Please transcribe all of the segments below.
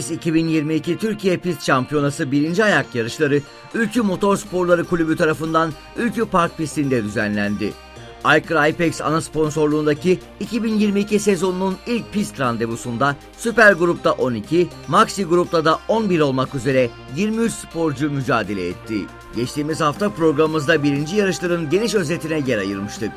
Avis 2022 Türkiye Pist Şampiyonası 1. ayak yarışları Ülkü Motorsporları Kulübü tarafından Ülkü Park pistinde düzenlendi. Aykır Ipex ana sponsorluğundaki 2022 sezonunun ilk pist randevusunda Süper Grup'ta 12, Maxi Grup'ta da 11 olmak üzere 23 sporcu mücadele etti. Geçtiğimiz hafta programımızda birinci yarışların geniş özetine yer ayırmıştık.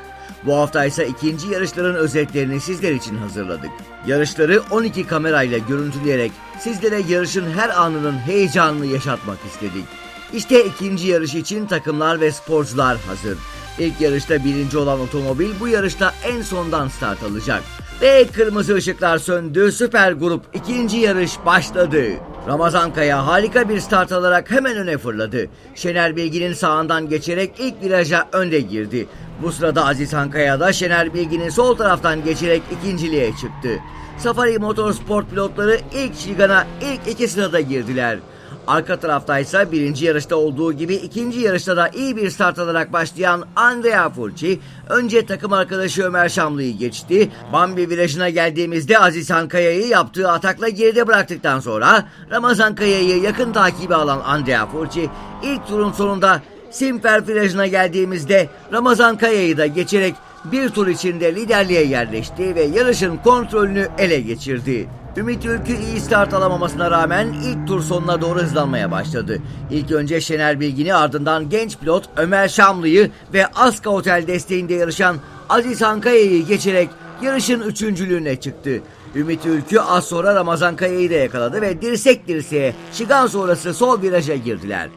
Bu hafta ise ikinci yarışların özetlerini sizler için hazırladık. Yarışları 12 kamerayla görüntüleyerek sizlere yarışın her anının heyecanını yaşatmak istedik. İşte ikinci yarış için takımlar ve sporcular hazır. İlk yarışta birinci olan otomobil bu yarışta en sondan start alacak. Ve kırmızı ışıklar söndü, süper grup ikinci yarış başladı. Ramazan Kaya harika bir start alarak hemen öne fırladı. Şener Bilgin'in sağından geçerek ilk viraja önde girdi. Bu sırada Aziz Hankaya da Şener Bilgin'in sol taraftan geçerek ikinciliğe çıktı. Safari Motorsport pilotları ilk şigana ilk iki sırada girdiler. Arka taraftaysa birinci yarışta olduğu gibi ikinci yarışta da iyi bir start alarak başlayan Andrea Fulci önce takım arkadaşı Ömer Şamlı'yı geçti. Bambi virajına geldiğimizde Aziz Hankaya'yı yaptığı atakla geride bıraktıktan sonra Ramazan Kaya'yı yakın takibi alan Andrea Fulci ilk turun sonunda Simfer virajına geldiğimizde Ramazan Kaya'yı da geçerek bir tur içinde liderliğe yerleşti ve yarışın kontrolünü ele geçirdi. Ümit Ülkü iyi start alamamasına rağmen ilk tur sonuna doğru hızlanmaya başladı. İlk önce Şener Bilgin'i ardından genç pilot Ömer Şamlı'yı ve Aska Otel desteğinde yarışan Aziz Hankaya'yı geçerek yarışın üçüncülüğüne çıktı. Ümit Ülkü az sonra Ramazan Kaya'yı da yakaladı ve dirsek dirseğe şigan sonrası sol viraja girdiler.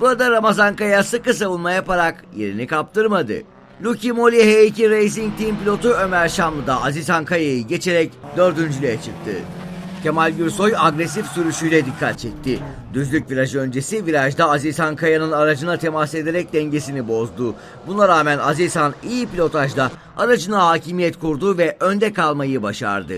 Burada Ramazan Kaya sıkı savunma yaparak yerini kaptırmadı. Lucky Molly H2 Racing Team pilotu Ömer Şamlı da Aziz Hankaya'yı geçerek dördüncülüğe çıktı. Kemal Gürsoy agresif sürüşüyle dikkat çekti. Düzlük virajı öncesi virajda Aziz Han Kaya'nın aracına temas ederek dengesini bozdu. Buna rağmen Aziz Han iyi pilotajla aracına hakimiyet kurdu ve önde kalmayı başardı.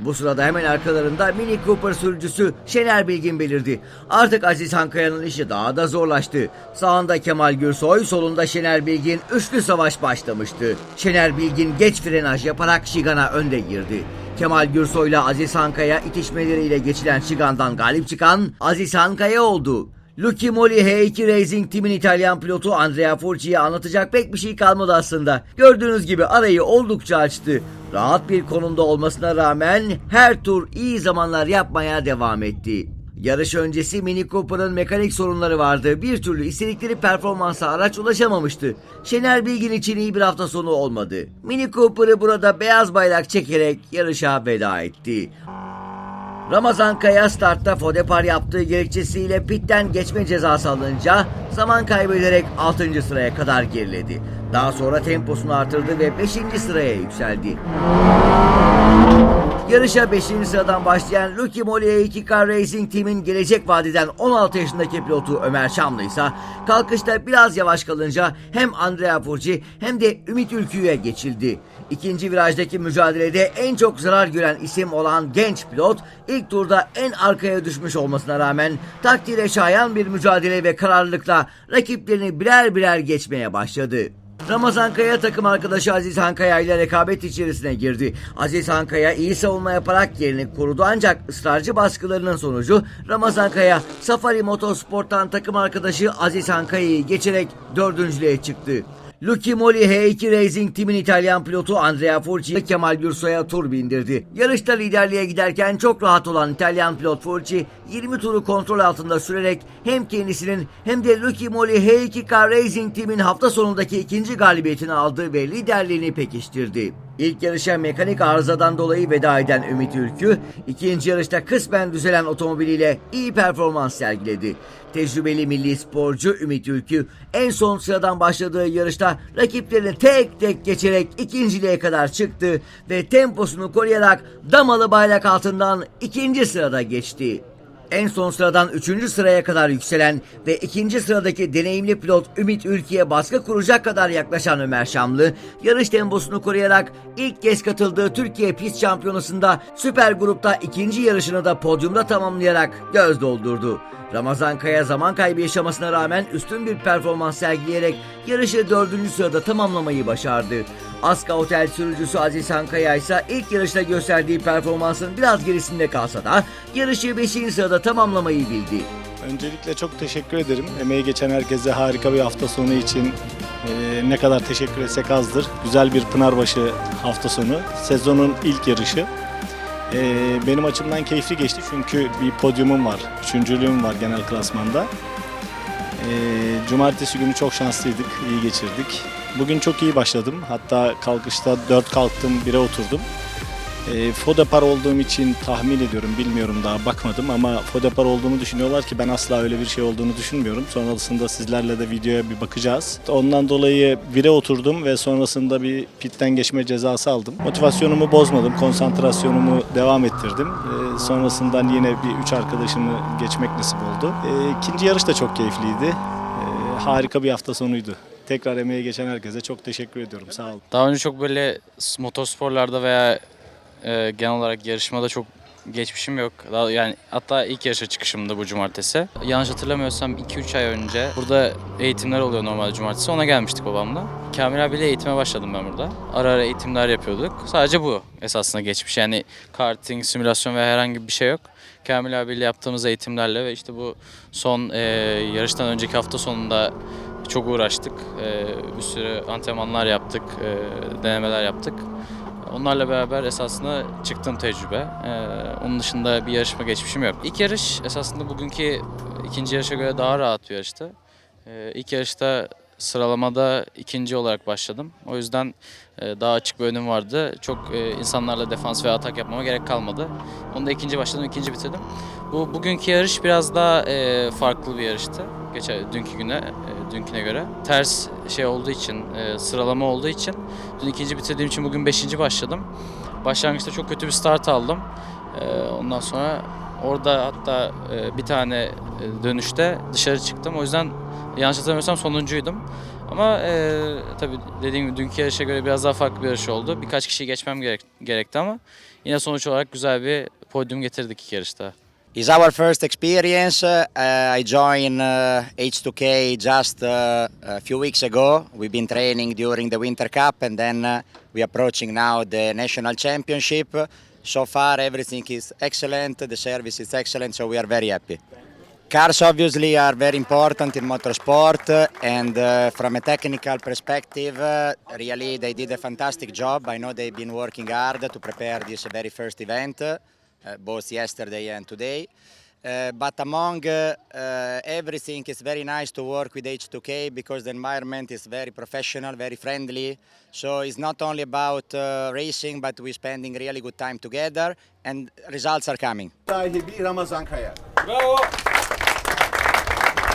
Bu sırada hemen arkalarında Mini Cooper sürücüsü Şener Bilgin belirdi. Artık Aziz Hankaya'nın işi daha da zorlaştı. Sağında Kemal Gürsoy, solunda Şener Bilgin üçlü savaş başlamıştı. Şener Bilgin geç frenaj yaparak Şigan'a önde girdi. Kemal Gürsoy'la Aziz Hankaya itişmeleriyle geçilen Şigan'dan galip çıkan Aziz Hankaya oldu. Lucky Molly H2 Racing Team'in İtalyan pilotu Andrea Furci'ye anlatacak pek bir şey kalmadı aslında. Gördüğünüz gibi arayı oldukça açtı. Rahat bir konumda olmasına rağmen her tur iyi zamanlar yapmaya devam etti. Yarış öncesi Mini Cooper'ın mekanik sorunları vardı. Bir türlü istedikleri performansa araç ulaşamamıştı. Şener Bilgin için iyi bir hafta sonu olmadı. Mini Cooper'ı burada beyaz bayrak çekerek yarışa veda etti. Ramazan Kaya startta fodepar yaptığı gerekçesiyle pitten geçme cezası alınca zaman kaybederek 6. sıraya kadar geriledi. Daha sonra temposunu artırdı ve 5. sıraya yükseldi. Yarışa 5. sıradan başlayan Lucky Molly 2 Car Racing Team'in gelecek vadiden 16 yaşındaki pilotu Ömer Şamlı ise kalkışta biraz yavaş kalınca hem Andrea Furci hem de Ümit Ülkü'ye geçildi. İkinci virajdaki mücadelede en çok zarar gören isim olan genç pilot ilk turda en arkaya düşmüş olmasına rağmen takdire şayan bir mücadele ve kararlılıkla rakiplerini birer birer geçmeye başladı. Ramazan Kaya takım arkadaşı Aziz Hankaya ile rekabet içerisine girdi. Aziz Hankaya iyi savunma yaparak yerini korudu ancak ısrarcı baskılarının sonucu Ramazan Kaya Safari Motorsport'tan takım arkadaşı Aziz Hankaya'yı geçerek dördüncülüğe çıktı. Lucky Molly H2 Racing Team'in İtalyan pilotu Andrea Furci Kemal Gürsoy'a tur bindirdi. Yarışta liderliğe giderken çok rahat olan İtalyan pilot Furci 20 turu kontrol altında sürerek hem kendisinin hem de Lucky Molly H2 Car Racing Team'in hafta sonundaki ikinci galibiyetini aldı ve liderliğini pekiştirdi. İlk yarışa mekanik arızadan dolayı veda eden Ümit Ülkü, ikinci yarışta kısmen düzelen otomobiliyle iyi performans sergiledi. Tecrübeli milli sporcu Ümit Ülkü en son sıradan başladığı yarışta rakiplerini tek tek geçerek ikinciliğe kadar çıktı ve temposunu koruyarak damalı bayrak altından ikinci sırada geçti. En son sıradan 3. sıraya kadar yükselen ve 2. sıradaki deneyimli pilot Ümit Ülki'ye baskı kuracak kadar yaklaşan Ömer Şamlı, yarış temposunu koruyarak ilk kez katıldığı Türkiye Pist Şampiyonası'nda Süper Grup'ta ikinci yarışını da podyumda tamamlayarak göz doldurdu. Ramazan Kaya zaman kaybı yaşamasına rağmen üstün bir performans sergileyerek yarışı 4. sırada tamamlamayı başardı. Aska Otel sürücüsü Aziz Hankaya ise ilk yarışta gösterdiği performansın biraz gerisinde kalsa da yarışı 5. sırada tamamlamayı bildi. Öncelikle çok teşekkür ederim. Emeği geçen herkese harika bir hafta sonu için e, ne kadar teşekkür etsek azdır. Güzel bir Pınarbaşı hafta sonu. Sezonun ilk yarışı. E, benim açımdan keyifli geçti çünkü bir podyumum var. Üçüncülüğüm var genel klasmanda. E, cumartesi günü çok şanslıydık, iyi geçirdik. Bugün çok iyi başladım. Hatta kalkışta 4 kalktım, 1'e oturdum. E, Fodepar olduğum için tahmin ediyorum, bilmiyorum daha bakmadım ama Fodepar olduğunu düşünüyorlar ki ben asla öyle bir şey olduğunu düşünmüyorum. Sonrasında sizlerle de videoya bir bakacağız. Ondan dolayı vire oturdum ve sonrasında bir pitten geçme cezası aldım. Motivasyonumu bozmadım, konsantrasyonumu devam ettirdim. E, sonrasından yine bir üç arkadaşımı geçmek nasip oldu. E, ikinci yarış da çok keyifliydi. E, harika bir hafta sonuydu. Tekrar emeği geçen herkese çok teşekkür ediyorum. Sağ olun. Daha önce çok böyle motorsporlarda veya e, genel olarak yarışmada çok geçmişim yok. Daha, yani hatta ilk yarışa çıkışımdı bu cumartesi. Yanlış hatırlamıyorsam 2-3 ay önce burada eğitimler oluyor normalde cumartesi. Ona gelmiştik babamla. Kamil abiyle eğitime başladım ben burada. Ara ara eğitimler yapıyorduk. Sadece bu esasında geçmiş. Yani karting, simülasyon veya herhangi bir şey yok. Kamil abiyle yaptığımız eğitimlerle ve işte bu son e, yarıştan önceki hafta sonunda çok uğraştık. E, bir sürü antrenmanlar yaptık, e, denemeler yaptık. Onlarla beraber esasında çıktığım tecrübe. Ee, onun dışında bir yarışma geçmişim yok. İlk yarış esasında bugünkü ikinci yarışa göre daha rahat bir yarıştı. Ee, ilk yarışta sıralamada ikinci olarak başladım. O yüzden e, daha açık bir önüm vardı. Çok e, insanlarla defans ve atak yapmama gerek kalmadı. Onda ikinci başladım, ikinci bitirdim. Bu bugünkü yarış biraz daha e, farklı bir yarıştı. Geçen dünkü güne, dünküne göre. Ters şey olduğu için, sıralama olduğu için Dün ikinci bitirdiğim için bugün beşinci başladım. Başlangıçta çok kötü bir start aldım. Ondan sonra orada hatta bir tane dönüşte dışarı çıktım. O yüzden yanlış hatırlamıyorsam sonuncuydum. Ama e, tabii dediğim gibi dünkü yarışa göre biraz daha farklı bir yarış oldu. Birkaç kişiyi geçmem gerek, gerekti ama yine sonuç olarak güzel bir podyum getirdik iki yarışta. It's our first experience. Uh, I joined uh, H2K just uh, a few weeks ago. We've been training during the Winter Cup and then uh, we're approaching now the National Championship. So far, everything is excellent. The service is excellent, so we are very happy. Cars obviously are very important in motorsport, and uh, from a technical perspective, uh, really they did a fantastic job. I know they've been working hard to prepare this very first event, uh, both yesterday and today. Uh, but among uh, uh, everything, it's very nice to work with H2K because the environment is very professional, very friendly. So it's not only about uh, racing, but we're spending really good time together, and results are coming. sahibi Ramazan Kaya. Bravo.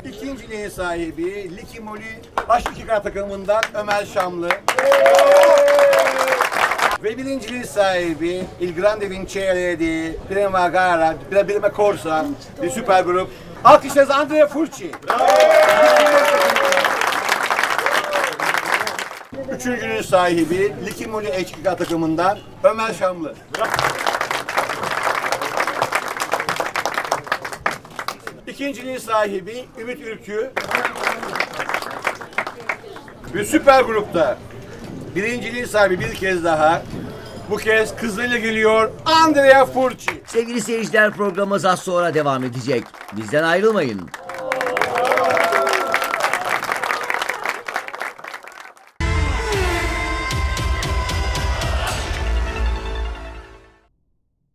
İkinciliğin sahibi Likimoli H2K takımından Ömer Şamlı. Ve birinciliğin sahibi Il Grande Vincere di Prima Gara, Prima Prima Corsa, bir süper grup. Alkışlarınız Andrea Furci. Üçüncünün sahibi Likimoli H2K takımından Ömer Şamlı. İkinciliğin sahibi Ümit Ülkü. Bir süper grupta birinciliğin sahibi bir kez daha. Bu kez kızıyla geliyor Andrea Furci. Sevgili seyirciler programımız az sonra devam edecek. Bizden ayrılmayın.